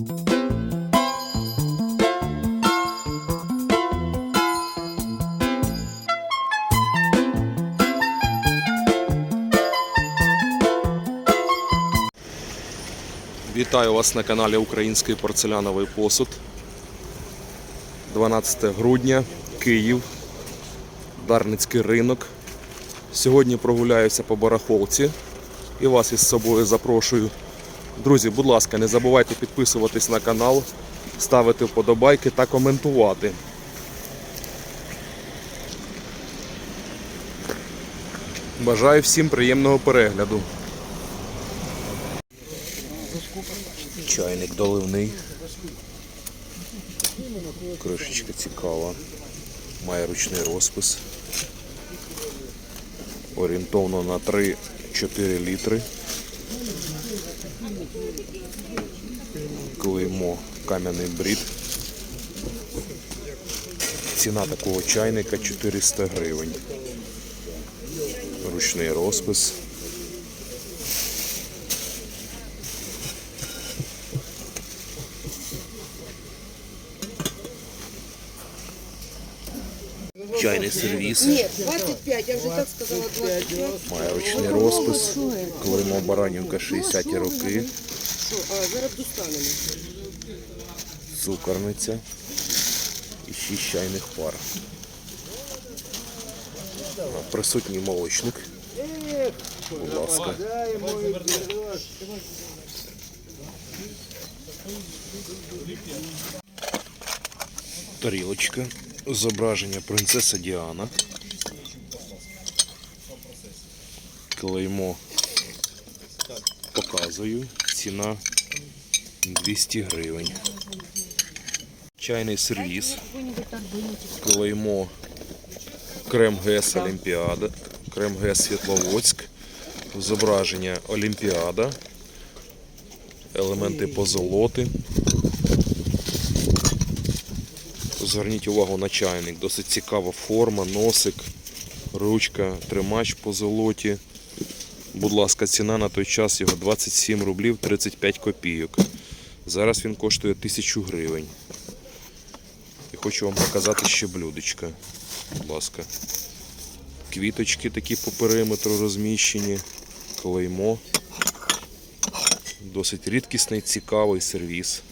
Вітаю вас на каналі Український порцеляновий посуд. 12 грудня, Київ, Дарницький ринок. Сьогодні прогуляюся по барахолці і вас із собою запрошую. Друзі, будь ласка, не забувайте підписуватись на канал, ставити вподобайки та коментувати. Бажаю всім приємного перегляду. Чайник доливний. Кришечка цікава. Має ручний розпис. Орієнтовно на 3-4 літри. Клеймо кам'яний брід. Ціна такого чайника 400 гривень. Ручний розпис. Чайний сервіс. Ні, 25, я вже так сказала, 25. Має ручний розпис. Клеймо Баранівка 60-ті роки. А зараз достанемо. Цукорниця. І 6 чайних пар. Присутній молочник. Будь ласка. Тарілочка. Зображення принцеса Діана. Клеймо показую. Ціна 200 гривень. Чайний сервіс. Клеймо Крем ГЕС Олімпіада. Крем ГЕС Світловодськ. Зображення Олімпіада. Елементи позолоти. Зверніть увагу на чайник. Досить цікава форма, носик, ручка, тримач по золоті. Будь ласка, ціна на той час його 27 рублів 35 копійок. Зараз він коштує 1000 гривень. І хочу вам показати ще блюдечка. Будь ласка. Квіточки такі по периметру розміщені. Клеймо. Досить рідкісний, цікавий сервіс.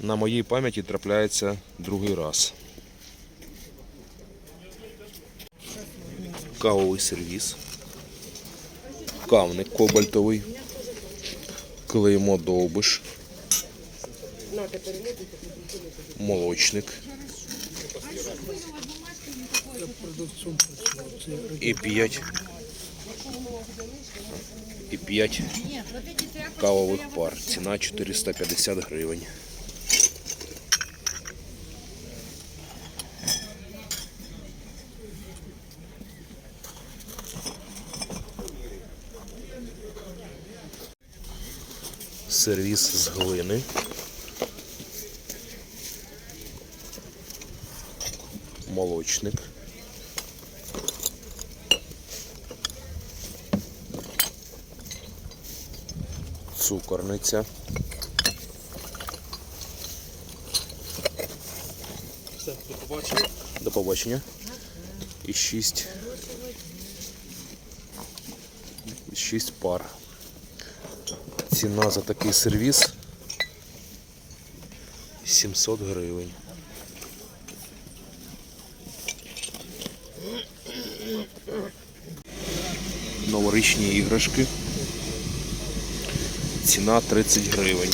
На моїй пам'яті трапляється другий раз. Кавовий сервіс. Кавник кобальтовий. Клеймо довбиш. Молочник. І п'ять. І п'ять кавових пар. Ціна 450 гривень. Сервіс з глини. Молочник. Цукорниця. Все, до побачення. До побачення. І шість. Шість пар. Ціна за такий сервіс 700 гривень. Новорічні іграшки. Ціна 30 гривень.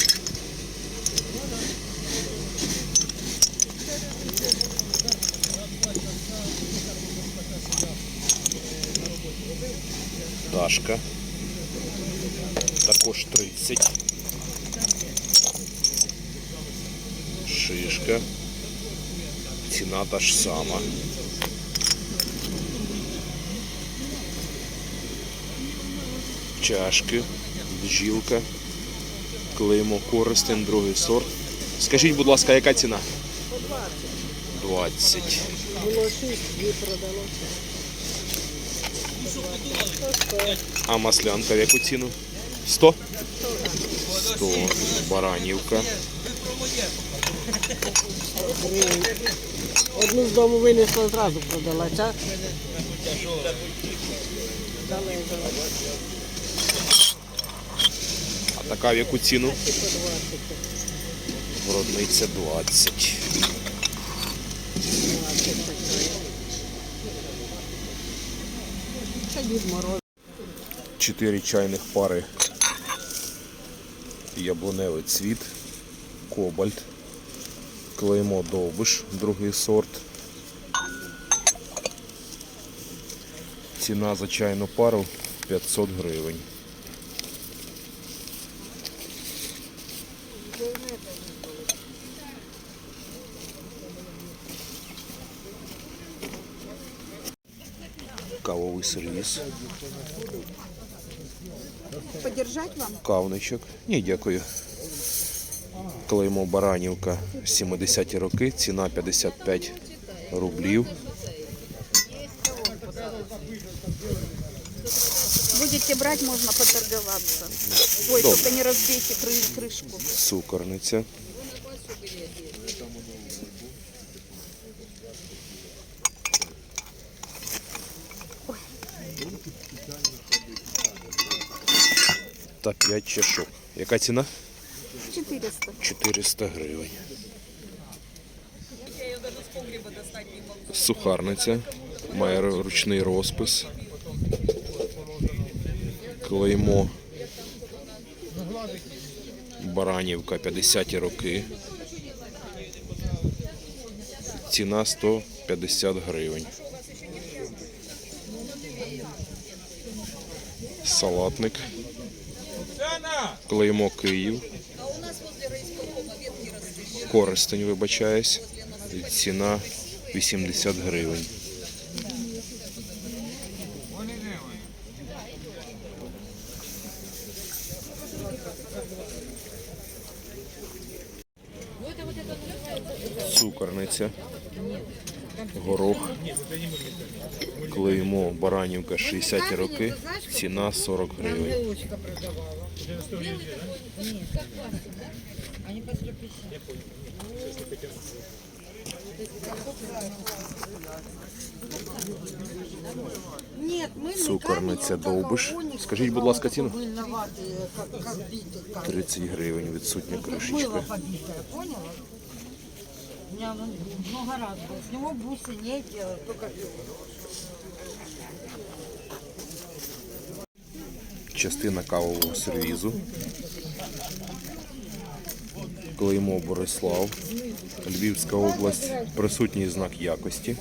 Дашка. Також 30. Шишка. Ціна та ж сама. Чашки, бджілка, клеймо користен, другий сорт. Скажіть, будь ласка, яка ціна? 20. Було 6, 2 продало. А маслянка в яку ціну? 100? 100 баранівка. Одну з дому винесла зразу продала, ця. А така в яку ціну? По 20. Виробниця 20. 20 така. Це Дід Мороз. 4 чайних пари. Яблуневий цвіт, кобальт, клеймо довбиш, другий сорт. Ціна за чайну пару 500 гривень. Кавовий сервіс. Подержать вам? Кавничок. Ні, дякую. Клеймо Баранівка 70-ті роки, ціна 55 рублів. Будете брати можна поторгуватися. Ой, Добре. тільки не розбійте кришку. Сукорниця. 305 чашок. Яка ціна? 400. 400 гривень. Сухарниця. Має ручний розпис. Клеймо. Баранівка 50 роки. Ціна 150 гривень. Салатник. Клеймо Київ. Користень, вибачаюсь. Ціна 80 гривень. Цукорниця. Горох. Клеймо Баранівка 60 роки. Ціна 40 гривень. Нет, мы Цукорниця довбиш. Скажіть, будь ласка, ціну? виноваты, как, как битый, как 30 гривень відсутня было кришечка. побитое, поняла? У меня он много раз был. С него бусы не делают, только частина кавового сервізу. Клеймо Борислав, Львівська область, присутній знак якості.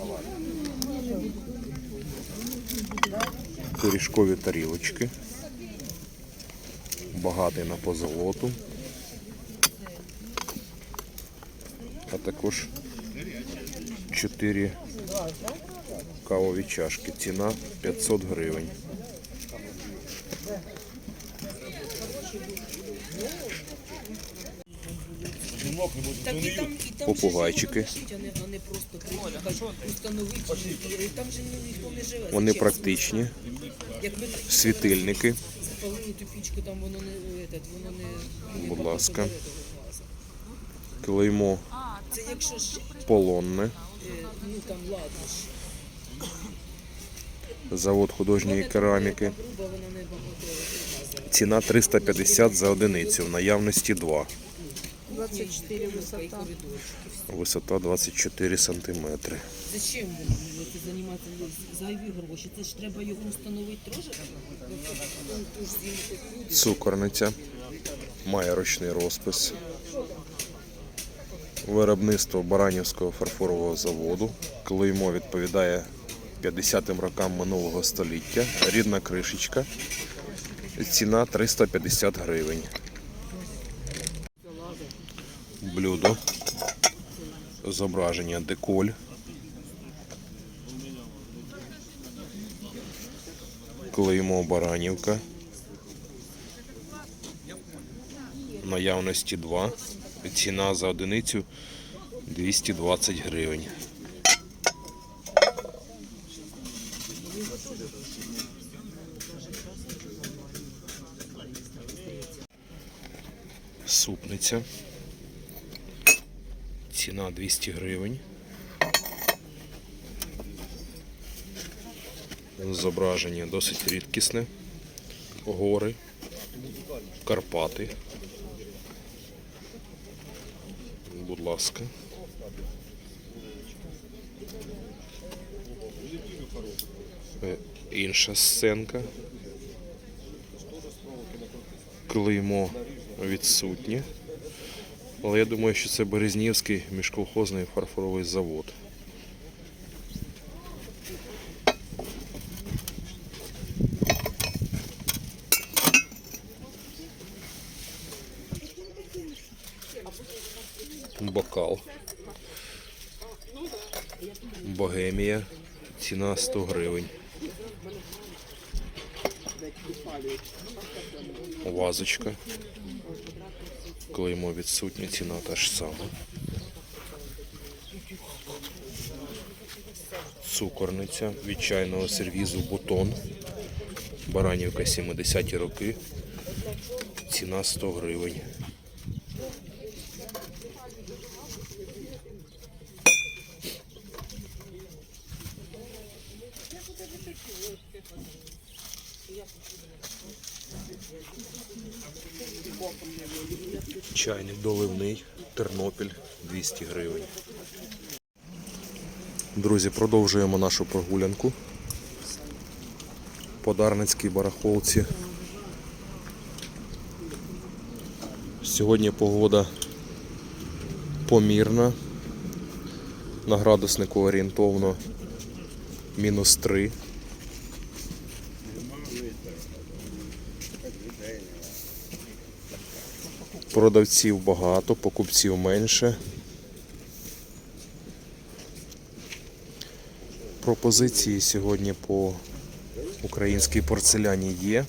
Пиріжкові тарілочки. Багатий на позолоту. А також 4 кавові чашки. Ціна 500 гривень. Так і там, і там Попугайчики. вони, практичні, світильники. Будь ласка. Клеймо полонне. е, ну. Завод художньої кераміки. Багато. Ціна 350 за одиницю. В наявності 2. 24 высота. Висота 24 сантиметри. Зачем воно це займати зайві гроші? Це ж треба його встановити теж? Цукорниця. Має ручний розпис. Виробництво Баранівського фарфорового заводу. Клеймо відповідає 50-м рокам минулого століття. Рідна кришечка. Ціна 350 гривень. Блюдо. Зображення деколь. Клеймо Баранівка. Наявності 2. Ціна за одиницю 220 гривень. Супниця. Ціна 200 гривень. Зображення досить рідкісне. Гори, Карпати. Будь ласка. Е, Інша сценка. Клеймо відсутнє. Але я думаю, що це Березнівський міжколхозний фарфоровий завод. Бокал. Богемія. Ціна 100 гривень. Вазочка. Клеймо відсутня ціна та ж сама. Цукорниця від чайного сервізу Бутон. Баранівка 70-ті роки. Ціна 100 гривень. Чайник доливний, Тернопіль 200 гривень. Друзі, продовжуємо нашу прогулянку. по Дарницькій барахолці. Сьогодні погода помірна. На градуснику орієнтовно мінус 3. Продавців багато, покупців менше. Пропозиції сьогодні по українській порцеляні є.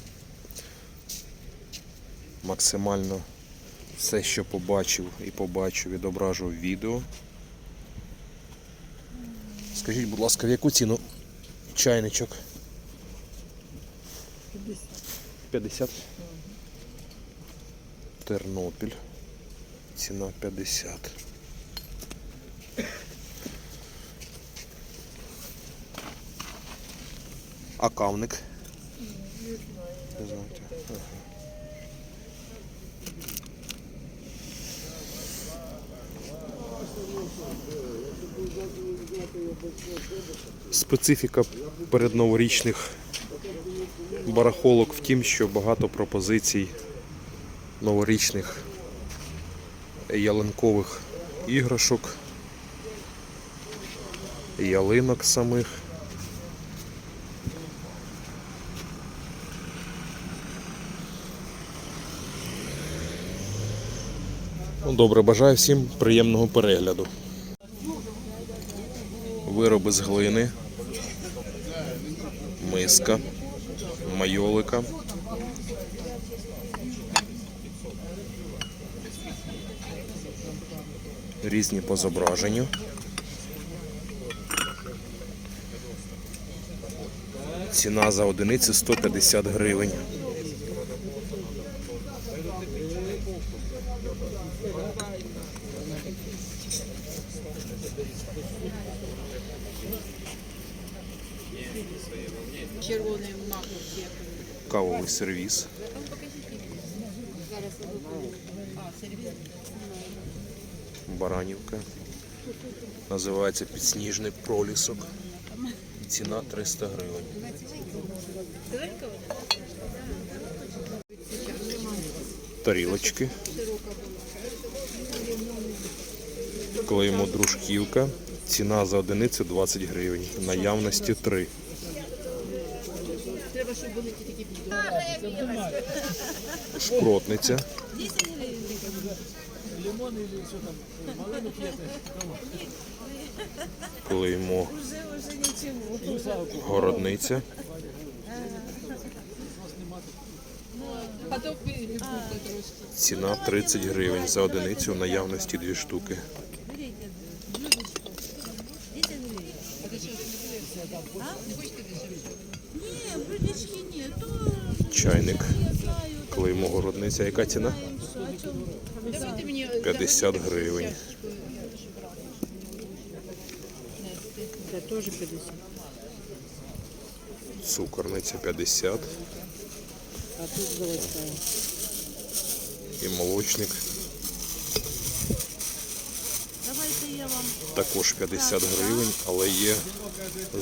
Максимально все, що побачив і побачу, відображу в відео. Скажіть, будь ласка, в яку ціну чайничок? 50. Тернопіль. Ціна 50. А кавник? Не знаєте. Ага. Специфіка передноворічних барахолок в тім, що багато пропозицій новорічних ялинкових іграшок, ялинок самих. Ну, добре, бажаю всім приємного перегляду. Вироби з глини, миска, майолика. Різні по зображенню. Ціна за одиницю 150 гривень. Кавовий сервіс. Баранівка. Називається підсніжний пролісок. Ціна 300 гривень. Тарілочки. Клеймо дружківка. Ціна за одиницю 20 гривень. Наявності 3. Шпротниця. Клеймо. Городниця. Ціна 30 гривень за одиницю в наявності дві штуки. Чайник. Клеймо городниця. Яка ціна? 50 гривень. Це теж 50. Цукорниця 50 А тут заводська. і молочник також 50 гривень, але є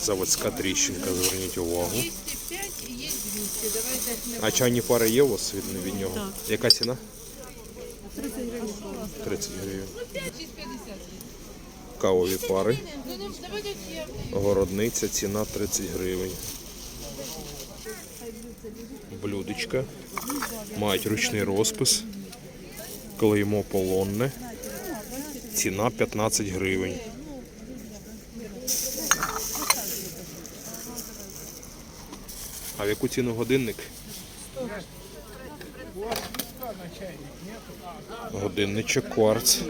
заводська тріщинка, зверніть увагу. А чайні пари є у вас від, від нього? Яка ціна? 30 гривень. Кавові пари. Городниця, ціна 30 гривень. Блюдечка. Мають ручний розпис. Клеймо полонне. Ціна 15 гривень. А в яку ціну годинник? Годинничок кварц.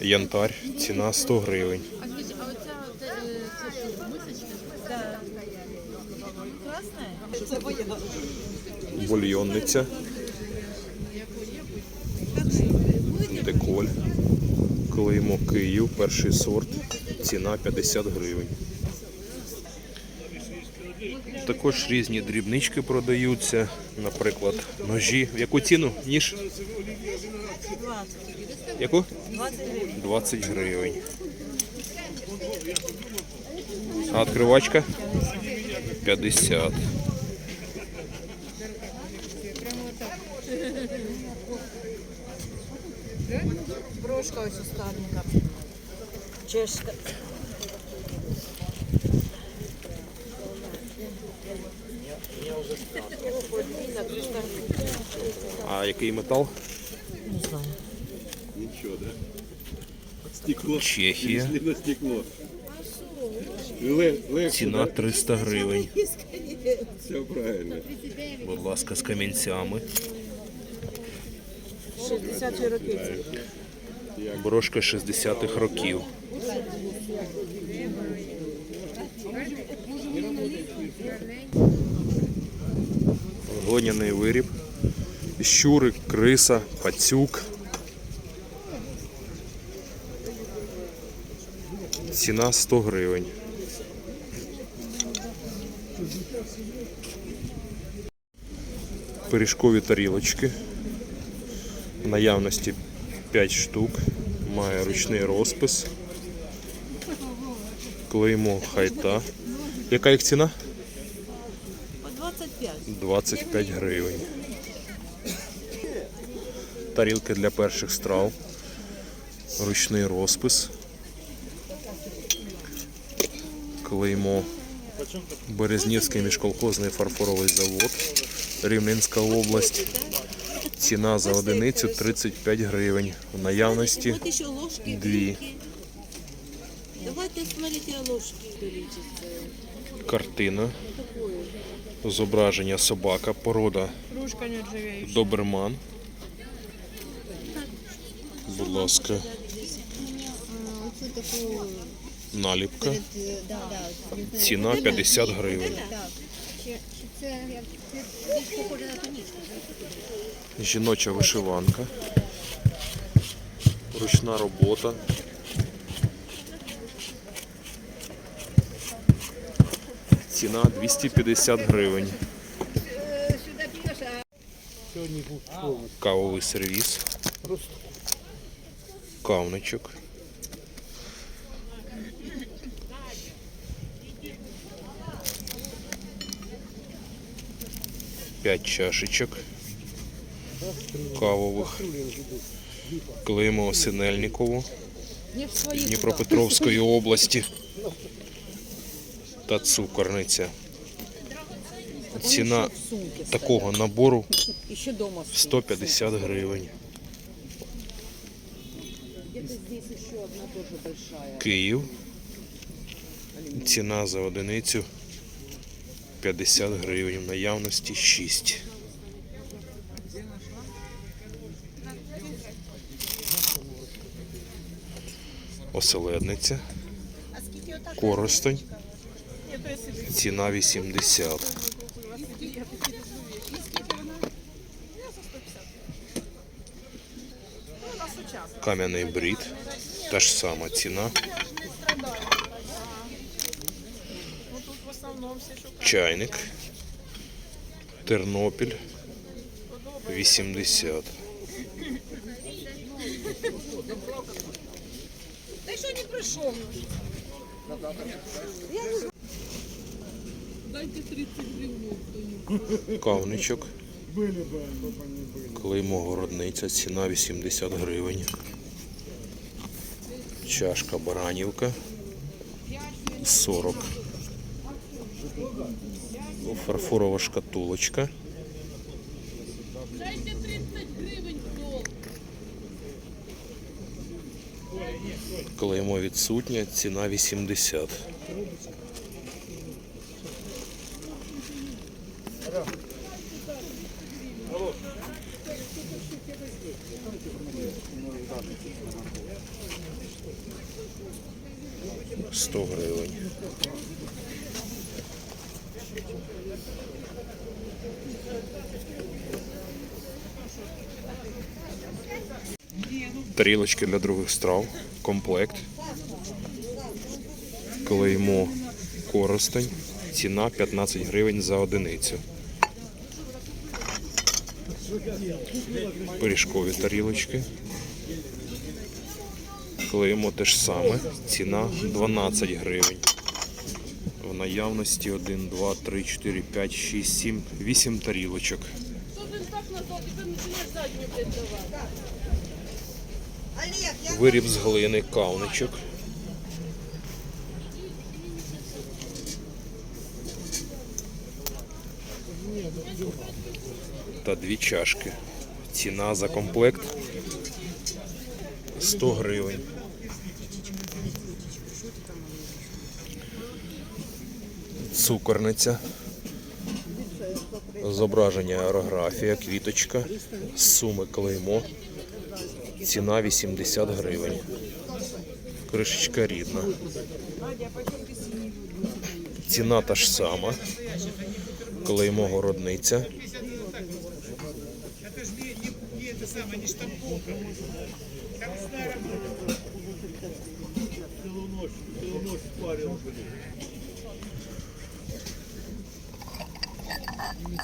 Янтарь. Ціна 100 гривень. Бульйонниця. Деколь. Клеймо Київ, перший сорт. Ціна 50 гривень. Також різні дрібнички продаються. Наприклад, ножі. В яку ціну? Ніж? 20. Яку? 20 гривень. 20 гривень. А відкривачка? 50. Брошка ось останніка. Чешка. Подвійна, 300 гривень. А який метал? Не знаю. Нічого, да? Стекло. Чехія. На стекло. Ціна 300 гривень. все правильно. Будь ласка, з камінцями. 60 років. Брошка 60-х років. Глиняний виріб. Щурик, криса, пацюк. Ціна 100 гривень. Пиріжкові тарілочки. В наявності 5 штук. Має ручний розпис. Клеймо хайта. Яка їх ціна? По 25. 25 гривень. Тарілки для перших страв. Ручний розпис. Клеймо. Березнівський міжколхозний фарфоровий завод. Рівненська область. Ціна за одиницю 35 гривень. В наявності дві. Давайте смотрите ложки. Картина. Зображення собака, порода Доберман. Будь ласка. Наліпка. Ціна 50 гривень. Жіноча вишиванка. Ручна робота. Ціна 250 гривень. Кавовий сервіс. Кавничок. П'ять чашечок кавових. Клеймо Синельникову Дніпропетровської області та цукорниця. Ціна такого набору 150 гривень. Київ. Ціна за одиницю 50 гривень. В наявності 6. Оселедниця. Коростень. Ціна 80. Кам'яний брід. Та ж сама ціна. Чайник. Тернопіль. 80. Кавничок. Клеймо городниця, ціна 80 гривень. Чашка баранівка 40. Фарфорова шкатулочка. Клеймо відсутнє, ціна 80. Сто гривень. Тарілочки для других страв. Комплект. Клеймо коростень. Ціна 15 гривень за одиницю. Пиріжкові тарілочки. Клеїмо те ж саме. Ціна 12 гривень. В наявності 1, 2, 3, 4, 5, 6, 7, 8 тарілочок. Виріб з глини кавничок. Та дві чашки. Ціна за комплект 100 гривень. Цукорниця. Зображення аерографія, квіточка, суми клеймо. Ціна 80 гривень. Кришечка рідна. Ціна та ж сама. Клеймо городниця.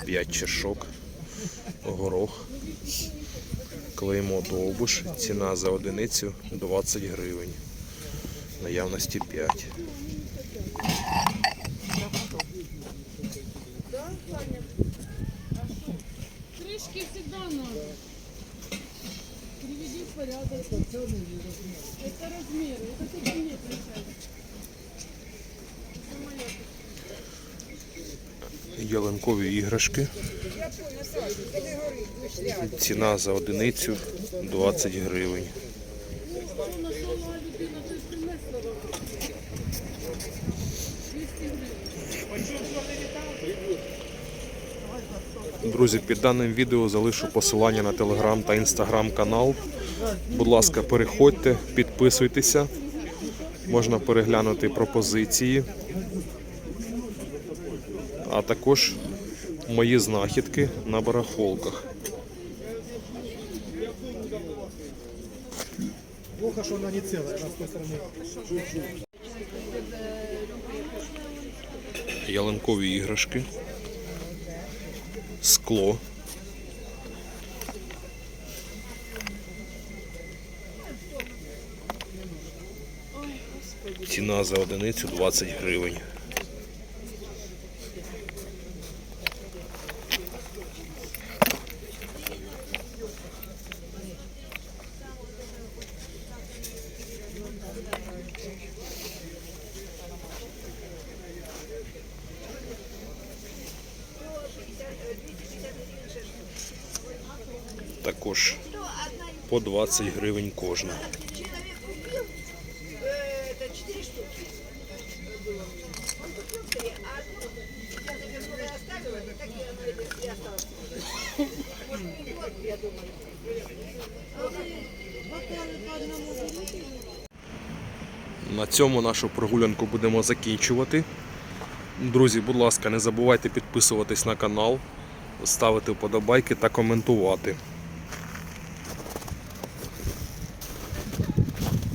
П'ять чашок. Горох. Клеймо довбуш. Ціна за одиницю 20 гривень. Наявності 5. Крышки всегда надо. Приведи в порядок. Это размеры. Это только мне пришел. Ялинкові іграшки. Ціна за одиницю 20 гривень. Друзі, під даним відео залишу посилання на телеграм та інстаграм канал. Будь ласка, переходьте, підписуйтеся. Можна переглянути пропозиції а також мої знахідки на барахолках. Плохо, что она не целая, она с той стороны. Ялинкові іграшки, скло. Ціна за одиницю 20 гривень. Також по 20 гривень кожна. На цьому нашу прогулянку будемо закінчувати. Друзі, будь ласка, не забувайте підписуватись на канал, ставити вподобайки та коментувати.